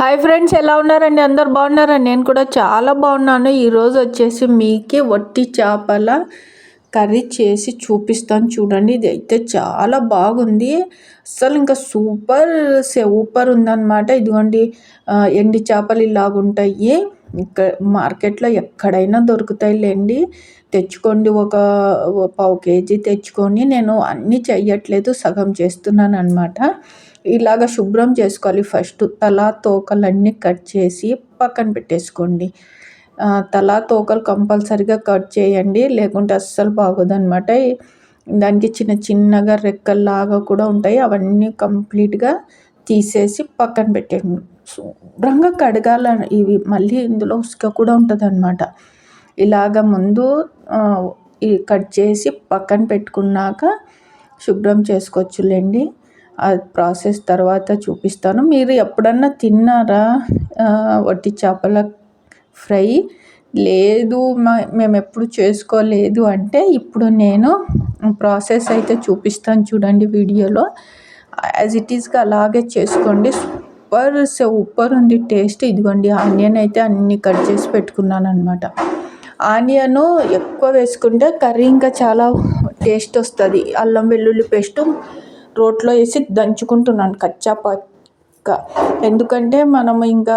Hi friends ఎలా ఉన్నారండి? అందరు బాగున్నారండి? నేను కూడా చాలా బాగున్నాను. ఈరోజు వచ్చేసి మీకే వట్టి చేపల కర్రీ చేసి చూపిస్తాను చూడండి. ఇది అయితే చాలా బాగుంది. అసలు ఇంకా సూపర్ సూపర్ ఉందన్నమాట. ఇదిగోండి ఎండి చేపలు ఇలాగుంటాయి ఇక్కడ మార్కెట్లో ఎక్కడైనా దొరుకుతాయి లేండి తెచ్చుకోండి ఒక పావు కేజీ తెచ్చుకొని నేను అన్నీ చెయ్యట్లేదు. సగం చేస్తున్నాను అనమాట ఇలాగ శుభ్రం చేసుకోవాలి. ఫస్ట్ తల తోకలన్నీ కట్ చేసి పక్కన పెట్టేసుకోండి. తల తోకలు కంపల్సరిగా కట్ చేయండి. లేకుంటే అస్సలు బాగోదనమాట దానికి చిన్న చిన్నగా రెక్కల్లాగా కూడా ఉంటాయి. అవన్నీ కంప్లీట్గా తీసేసి పక్కన పెట్టండి శుభ్రంగా కడగాల ఇవి మళ్ళీ ఇందులో ఉసుక కూడా ఉంటుంది అనమాట ఇలాగ ముందు కట్ చేసి పక్కన పెట్టుకున్నాక శుభ్రం చేసుకోవచ్చులేండి. ఆ ప్రాసెస్ తర్వాత చూపిస్తాను. మీరు ఎప్పుడన్నా తిన్నారా? వట్టి చేపల ఫ్రై? లేదు మేము ఎప్పుడు చేసుకోలేదు అంటే ఇప్పుడు నేను ప్రాసెస్ అయితే చూపిస్తాను చూడండి వీడియోలో. యాజ్ ఇట్ ఈస్గా అలాగే చేసుకోండి. సూపర్ సూపర్ ఉంది టేస్ట్. ఇదిగోండి ఆనియన్ అయితే అన్ని కట్ చేసి పెట్టుకున్నాను అనమాట ఆనియన్ ఎక్కువ వేసుకుంటే కర్రీ ఇంకా చాలా టేస్ట్ వస్తుంది. అల్లం వెల్లుల్లి పేస్ట్ రోట్లో వేసి దంచుకుంటున్నాను కచ్చా పక్క. ఎందుకంటే మనం ఇంకా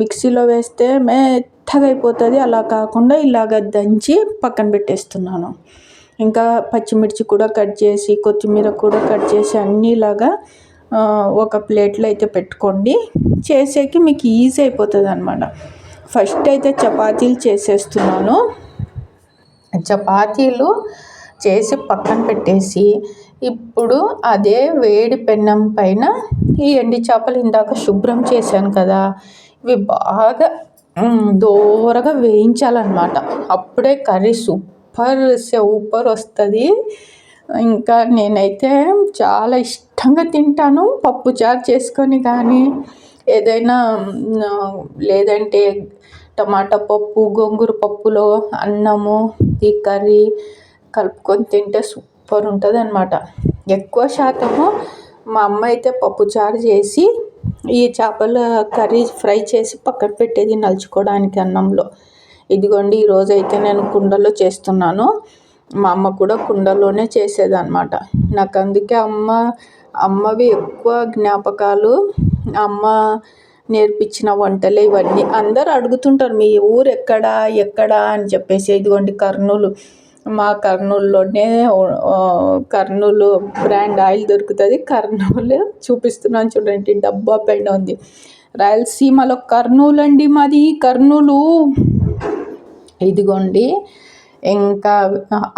మిక్సీలో వేస్తే మెత్తగా అయిపోతుంది. అలా కాకుండా ఇలాగ దంచి పక్కన పెట్టేస్తున్నాను. ఇంకా పచ్చిమిర్చి కూడా కట్ చేసి కొత్తిమీర కూడా కట్ చేసి అన్నీ ఇలాగా ఒక ప్లేట్లో అయితే పెట్టుకోండి. చేసేకి మీకు ఈజీ అయిపోతుంది అనమాట ఫస్ట్ అయితే చపాతీలు చేసేస్తున్నాను. చపాతీలు చేసి పక్కన పెట్టేసి ఇప్పుడు అదే వేడి పెన్నం పైన ఈ ఎండి చేపలు ఇందాక శుభ్రం చేశాను కదా ఇవి బాగా దోరగా వేయించాలన్నమాట. అప్పుడే కర్రీ సూపర్ సూపర్ వస్తుంది. ఇంకా నేనైతే చాలా ఇష్టంగా తింటాను పప్పు చారు చేసుకొని కానీ ఏదైనా లేదంటే టమాటా పప్పు గోంగూర పప్పులో అన్నము ఈ కర్రీ కలుపుకొని తింటే సూపర్ ఉంటుంది అనమాట ఎక్కువ శాతము మా అమ్మ అయితే పప్పుచారు చేసి ఈ చేపల కర్రీ ఫ్రై చేసి పక్కన పెట్టేది నలుచుకోవడానికి అన్నంలో. ఇదిగోండి ఈరోజు అయితే నేను కుండలో చేస్తున్నాను. మా అమ్మ కూడా కుండలోనే చేసేదన్నమాట. నాకు అందుకే అమ్మ అమ్మవి ఎక్కువ జ్ఞాపకాలు అమ్మ నేర్పించిన వంటలే ఇవన్నీ. అందరు అడుగుతుంటారు మీ ఊరు ఎక్కడా ఎక్కడా? అని చెప్పేసి. ఇదిగోండి కర్నూలు. మా కర్నూలులోనే కర్నూలు బ్రాండ్ ఆయిల్ దొరుకుతుంది. కర్నూలు చూపిస్తున్నాను చూడండి డబ్బా పైన ఉంది. రాయలసీమలో కర్నూలు అండి మాది కర్నూలు. ఇదిగోండి ఇంకా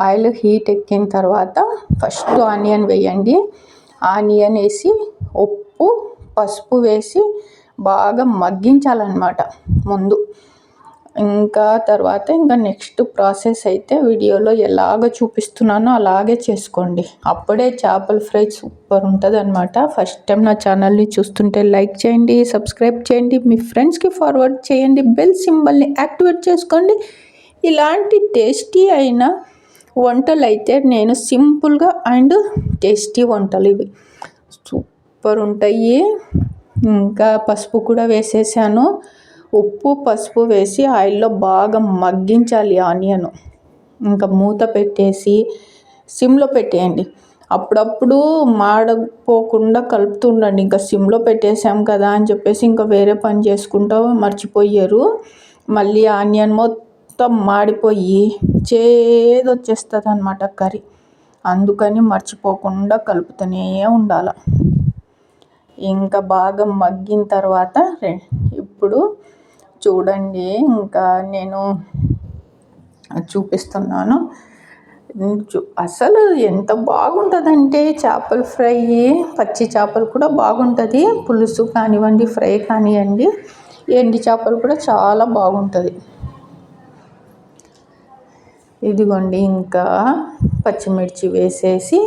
ఆయిల్ హీట్ ఎక్కిన తర్వాత ఫస్ట్ ఆనియన్ వేయండి. ఆనియన్ వేసి ఉప్పు పసుపు వేసి బాగా మగ్గించాలన్నమాట ముందు. ఇంకా తర్వాత ఇంకా నెక్స్ట్ ప్రాసెస్ అయితే వీడియోలో ఎలాగ చూపిస్తున్నానో అలాగే చేసుకోండి. అప్పుడే చేపల ఫ్రై సూపర్ ఉంటుంది అనమాట ఫస్ట్ టైం నా ఛానల్ని చూస్తుంటే లైక్ చేయండి సబ్స్క్రైబ్ చేయండి మీ ఫ్రెండ్స్కి ఫార్వర్డ్ చేయండి బెల్ సింబల్ని యాక్టివేట్ చేసుకోండి. ఇలాంటి టేస్టీ అయిన వంటలు అయితే నేను సింపుల్గా అండ్ టేస్టీ వంటలు ఇవి. సూపర్ ఉంటాయి. ఇంకా పసుపు కూడా వేసేసాను. ఉప్పు పసుపు వేసి ఆయిల్లో బాగా మగ్గించాలి ఆనియన్. ఇంకా మూత పెట్టేసి సిమ్లో పెట్టేయండి. అప్పుడప్పుడు మాడపోకుండా కలుపుతుండండి. ఇంకా సిమ్లో పెట్టేసాం కదా అని చెప్పేసి ఇంకా వేరే పని చేసుకుంటా మర్చిపోయారు. మళ్ళీ ఆనియన్ మొత్తం మాడిపోయి చేదొచ్చేస్తుంది అనమాట కర్రీ. అందుకని మర్చిపోకుండా కలుపుతూనే ఉండాలి. ఇంకా బాగా మగ్గిన తర్వాత ఇప్పుడు చూడండి. ఇంకా నేను చూపిస్తున్నాను. అసలు ఎంత బాగుంటుందంటే చేపల ఫ్రై పచ్చి చేపలు కూడా బాగుంటుంది. పులుసు కానివ్వండి ఫ్రై కానివ్వండి ఎండి చేపలు కూడా చాలా బాగుంటుంది. ఇదిగోండి ఇంకా పచ్చిమిర్చి వేసేసి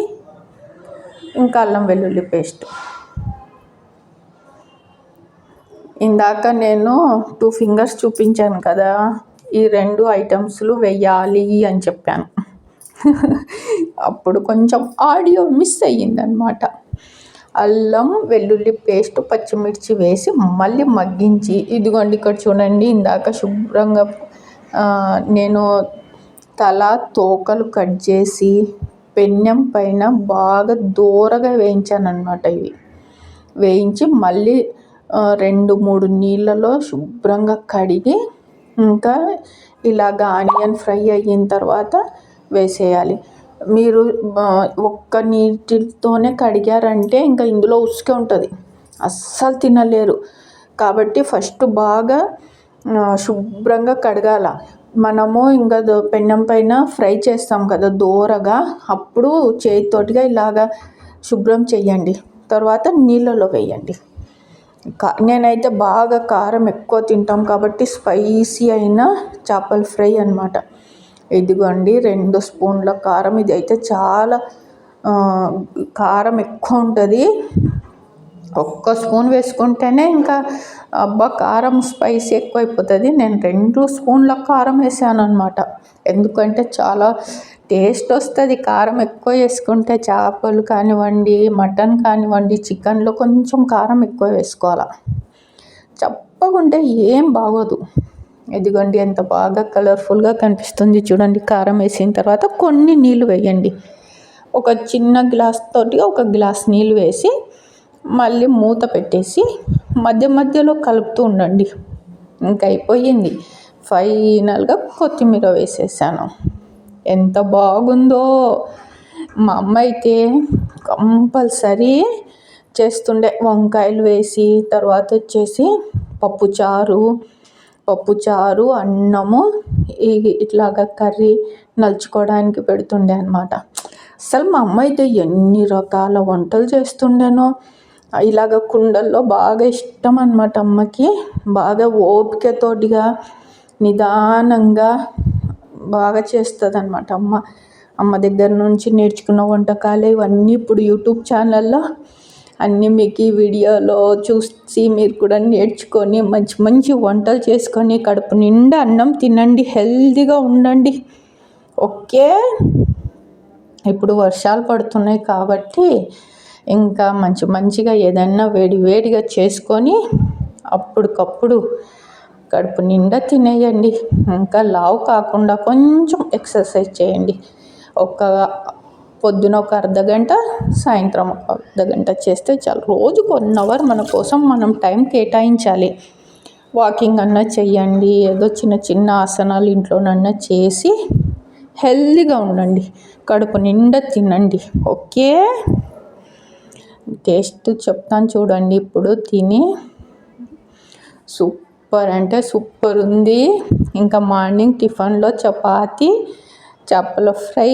ఇంకా అల్లం వెల్లుల్లి పేస్ట్. ఇందాక నేను టూ ఫింగర్స్ చూపించాను కదా ఈ రెండు ఐటమ్స్లు వెయ్యాలి అని చెప్పాను. అప్పుడు కొంచెం ఆడియో మిస్ అయ్యిందనమాట అల్లం వెల్లుల్లి పేస్ట్ పచ్చిమిర్చి వేసి మళ్ళీ మగ్గించి ఇదిగోండి ఇక్కడ చూడండి ఇందాక శుభ్రంగా నేను తల తోకలు కట్ చేసి పెన్నెం పైన బాగా దూరగా వేయించాను అనమాట ఇవి. వేయించి మళ్ళీ రెండు మూడు నీళ్ళలో శుభ్రంగా కడిగి ఇంకా ఇలాగ ఆనియన్ ఫ్రై అయిన తర్వాత వేసేయాలి. మీరు ఒక్క నీటితోనే కడిగారంటే ఇంకా ఇందులో ఉసుక ఉంటుంది. అస్సలు తినలేరు. కాబట్టి ఫస్ట్ బాగా శుభ్రంగా కడగాల. మనము ఇంకా పెన్నం పైన ఫ్రై చేస్తాం కదా దోరగా అప్పుడు చేతితోటిగా ఇలాగా శుభ్రం చేయండి. తర్వాత నీళ్ళలో వేయండి. నేనైతే బాగా కారం ఎక్కువ తింటాం కాబట్టి స్పైసీ అయిన చేపల ఫ్రై అనమాట ఇదిగోండి రెండు స్పూన్ల కారం. ఇది అయితే చాలా కారం ఎక్కువ ఉంటుంది. ఒక్క స్పూన్ వేసుకుంటేనే ఇంకా అబ్బా కారం స్పైసీ ఎక్కువైపోతుంది. నేను రెండు స్పూన్ల కారం వేసాను అనమాట ఎందుకంటే చాలా టేస్ట్ వస్తుంది. కారం ఎక్కువ వేసుకుంటే చేపలు కానివ్వండి మటన్ కానివ్వండి చికెన్లో కొంచెం కారం ఎక్కువ వేసుకోవాలి. చప్పగుంటే ఏం బాగోదు. ఇదిగోండి ఎంత బాగా కలర్ఫుల్గా కనిపిస్తుంది చూడండి. కారం వేసిన తర్వాత కొన్ని నీళ్ళు వేయండి. ఒక చిన్న గ్లాస్ తోటి ఒక గ్లాస్ నీళ్ళు వేసి మళ్ళీ మూత పెట్టేసి మధ్య మధ్యలో కలుపుతూ ఉండండి. ఇంకా అయిపోయింది. ఫైనల్గా కొత్తిమీర వేసేసాను. ఎంత బాగుందో! మా అమ్మ అయితే కంపల్సరీ చేస్తుండే. వంకాయలు వేసి తర్వాత వచ్చేసి పప్పుచారు పప్పుచారు అన్నము ఇట్లాగా కర్రీ నలుచుకోవడానికి పెడుతుండే అనమాట అసలు మా అమ్మ అయితే ఎన్ని రకాల వంటలు చేస్తుండేనో! ఇలాగ కుండల్లో బాగా ఇష్టం అనమాట అమ్మకి. బాగా ఓపికతోటిగా నిదానంగా బాగా చేస్తుంది అనమాట అమ్మ. అమ్మ దగ్గర నుంచి నేర్చుకున్న వంటకాలు ఇవన్నీ ఇప్పుడు యూట్యూబ్ ఛానల్లో అన్నీ మీకు ఈ వీడియోలో చూసి మీరు కూడా నేర్చుకొని మంచి మంచి వంటలు చేసుకొని కడుపు నిండా అన్నం తినండి హెల్తీగా ఉండండి. ఓకే? ఇప్పుడు వర్షాలు పడుతున్నాయి కాబట్టి ఇంకా మంచి మంచిగా ఏదన్నా వేడి వేడిగా చేసుకొని అప్పటికప్పుడు కడుపు నిండా తినేయండి. ఇంకా లావు కాకుండా కొంచెం ఎక్సర్సైజ్ చేయండి. ఒక పొద్దున ఒక అర్ధ గంట సాయంత్రం ఒక అర్ధ గంట చేస్తే చాలు. రోజుకు వన్ అవర్ మన కోసం మనం టైం కేటాయించాలి. వాకింగ్ అన్నా చేయండి ఏదో చిన్న చిన్న ఆసనాలు ఇంట్లోనన్నా చేసి హెల్తీగా ఉండండి. కడుపు నిండా తినండి. ఓకే? టేస్ట్ చెప్తాను చూడండి. ఇప్పుడు తిని సూపర్ అంటే సూపర్ ఉంది. ఇంకా మార్నింగ్ టిఫిన్లో చపాతి చేపల ఫ్రై.